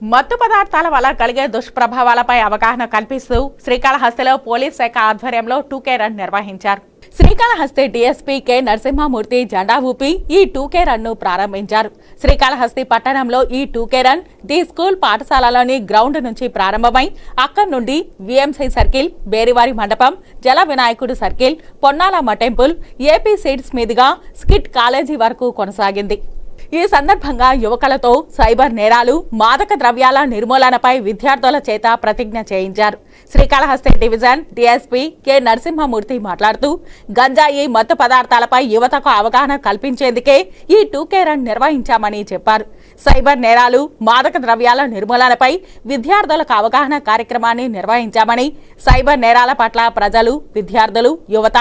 మత్తు పదార్థాల వల్ల కలిగే దుష్ప్రభావాలపై అవగాహన కల్పిస్తూ శ్రీకాళహస్తిలో పోలీస్ శాఖ ఆధ్వర్యంలో టూకే రన్ నిర్వహించారు. Srikalahasti DSP K. నరసింహమూర్తి జెండా ఊపి ఈ టూకే రన్ను ప్రారంభించారు. శ్రీకాళహస్తి పట్టణంలో ఈ two K run the school పాఠశాలలోని ground నుంచి ప్రారంభమై అక్కడి నుండి విఎంసీ సర్కిల్ బేరివారి మండపం జల వినాయకుడు circle Ponnalamma temple AP seeds మీదుగా స్కిట్ కాలేజీ వరకు కొనసాగింది. ఈ సందర్భంగా యువకులతో సైబర్ నేరాలు మాదక ద్రవ్యాల నిర్మూలనపై విద్యార్థుల చేత ప్రతిజ్ఞ చేయించారు. Srikalahasti division DSP K. Narasimhamurthy మాట్లాడుతూ గంజాయి మత్తు పదార్థాలపై యువతకు అవగాహన కల్పించేందుకే ఈ టూకే రన్ నిర్వహించామని చెప్పారు. సైబర్ నేరాలు మాదక ద్రవ్యాల నిర్మూలనపై విద్యార్థులకు అవగాహన కార్యక్రమాన్ని నిర్వహించామని సైబర్ నేరాల పట్ల ప్రజలు విద్యార్థులు యువత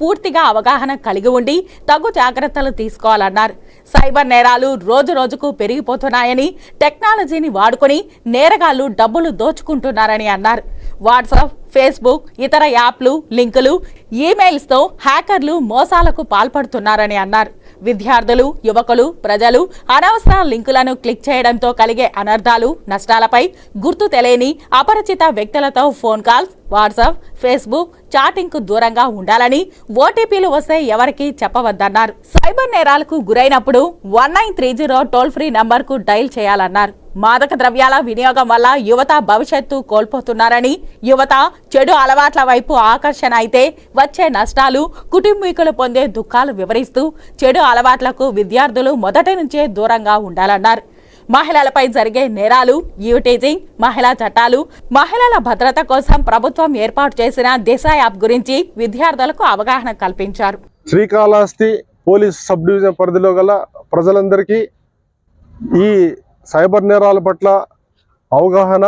పూర్తిగా అవగాహన కలిగి ఉండి తగు జాగ్రత్తలు తీసుకోవాలన్నారు. సైబర్ నేరాలు రోజు రోజుకు పెరిగిపోతున్నాయని టెక్నాలజీని వాడుకొని నేరగాళ్ళు డబ్బులు దోచుకుంటున్నారని అన్నారు. వాట్సాప్ ఫేస్బుక్ ఇతర యాప్లు లింకులు ఈమెయిల్స్తో హ్యాకర్లు మోసాలకు పాల్పడుతున్నారని అన్నారు. విద్యార్థులు యువకులు ప్రజలు అనవసర లింకులను క్లిక్ చేయడంతో కలిగే అనర్థాలు నష్టాలపై గుర్తు తెలియని అపరిచిత వ్యక్తులతో ఫోన్ కాల్స్ వాట్సాప్ ఫేస్బుక్ చాటింగ్కు దూరంగా ఉండాలని ఓటీపీలు వస్తే ఎవరికీ చెప్పవద్దన్నారు. సైబర్ నేరాలకు గురైనప్పుడు one nine three zero toll free నంబర్కు డైల్ చేయాలన్నారు. మాదక ద్రవ్యాల వినియోగం వల్ల యువత భవిష్యత్తు కోల్పోతున్నారని యువత చెడు అలవాట్ల వైపు ఆకర్షణ అయితే వచ్చే నష్టాలు కుటుంబీకులు పొందే దుఃఖాలు వివరిస్తూ చెడు అలవాట్లకు విద్యార్థులు మొదటి నుంచే దూరంగా ఉండాలన్నారు. మహిళలపై జరిగే నేరాలు యూటీజింగ్ మహిళా చట్టాలు మహిళల భద్రత కోసం ప్రభుత్వం ఏర్పాటు చేసిన దిశ యాప్ గురించి విద్యార్థులకు అవగాహన కల్పించారు. శ్రీకాళహస్తి పోలీస్ సబ్ డివిజన్ పరిధిలో గల ప్రజలందరికీ ఈ సైబర్ నేరాల పట్ల అవగాహన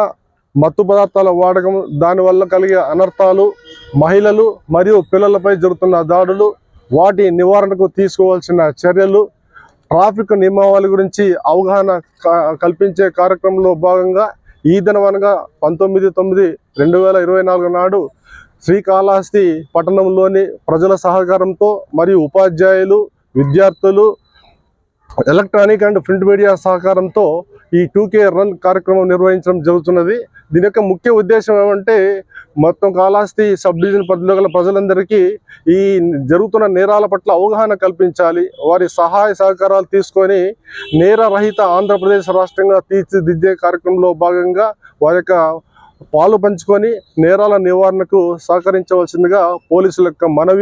మత్తు పదార్థాల వాడకం దానివల్ల కలిగే అనర్థాలు మహిళలు మరియు పిల్లలపై జరుగుతున్న దాడులు వాటి నివారణకు తీసుకోవాల్సిన చర్యలు ట్రాఫిక్ నియమావళి గురించి అవగాహన క- కల్పించే కార్యక్రమంలో భాగంగా ఈ దినం అనగా పంతొమ్మిది తొమ్మిది రెండు వేల ఇరవై నాలుగు నాడు శ్రీకాళహస్తి పట్టణంలోని ప్రజల సహకారంతో మరియు ఉపాధ్యాయులు విద్యార్థులు ఎలక్ట్రానిక్ అండ్ ప్రింట్ మీడియా సహకారంతో ఈ టూకే రన్ కార్యక్రమం నిర్వహించడం జరుగుతున్నది. దీని యొక్క ముఖ్య ఉద్దేశం ఏమంటే మొత్తం కాళహస్తి సబ్ డివిజన్ పరిధిలో గల ప్రజలందరికీ ఈ జరుగుతున్న నేరాల పట్ల అవగాహన కల్పించాలి. వారి సహాయ సహకారాలు తీసుకొని నేరరహిత ఆంధ్రప్రదేశ్ రాష్ట్రంగా తీర్చిదిద్దే కార్యక్రమంలో భాగంగా వారి యొక్క పాలు పంచుకొని నేరాల నివారణకు సహకరించవలసిందిగా పోలీసుల యొక్క మనవి